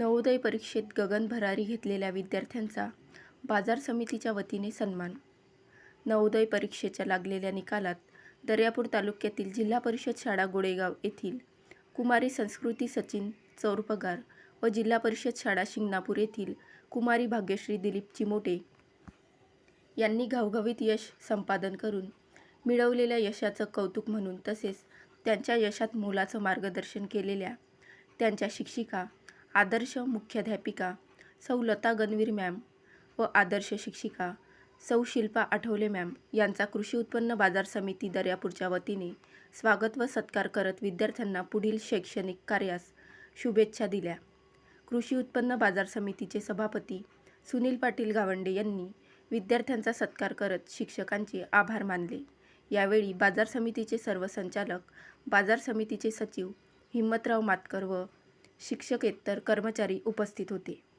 नवोदय परीक्षेत गगन भरारी घेतलेल्या विद्यार्थ्यांचा बाजार समितीच्या वतीने सन्मान. नवोदय परीक्षेच्या लागलेल्या निकालात दर्यापूर तालुक्यातील जिल्हा परिषद शाळा गोडेगाव येथील कुमारी संस्कृती सचिन चौरपगार व जिल्हा परिषद शाळा शिंगणापूर येथील कुमारी भाग्यश्री दिलीप चिमोटे यांनी घवघवीत यश संपादन करून मिळवलेल्या यशाचं कौतुक म्हणून तसेच त्यांच्या यशात मोलाचं मार्गदर्शन केलेल्या त्यांच्या शिक्षिका आदर्श मुख्याध्यापिका सौ लता गणवीर मॅम व आदर्श शिक्षिका सौ शिल्पा आठवले मॅम यांचा कृषी उत्पन्न बाजार समिती दर्यापूरच्या वतीने स्वागत व सत्कार करत विद्यार्थ्यांना पुढील शैक्षणिक कार्यास शुभेच्छा दिल्या. कृषी उत्पन्न बाजार समितीचे सभापती सुनील पाटील गावंडे यांनी विद्यार्थ्यांचा सत्कार करत शिक्षकांचे आभार मानले. यावेळी बाजार समितीचे सर्व संचालक बाजार समितीचे सचिव हिम्मतराव मातकर व शिक्षकेतर कर्मचारी उपस्थित होते.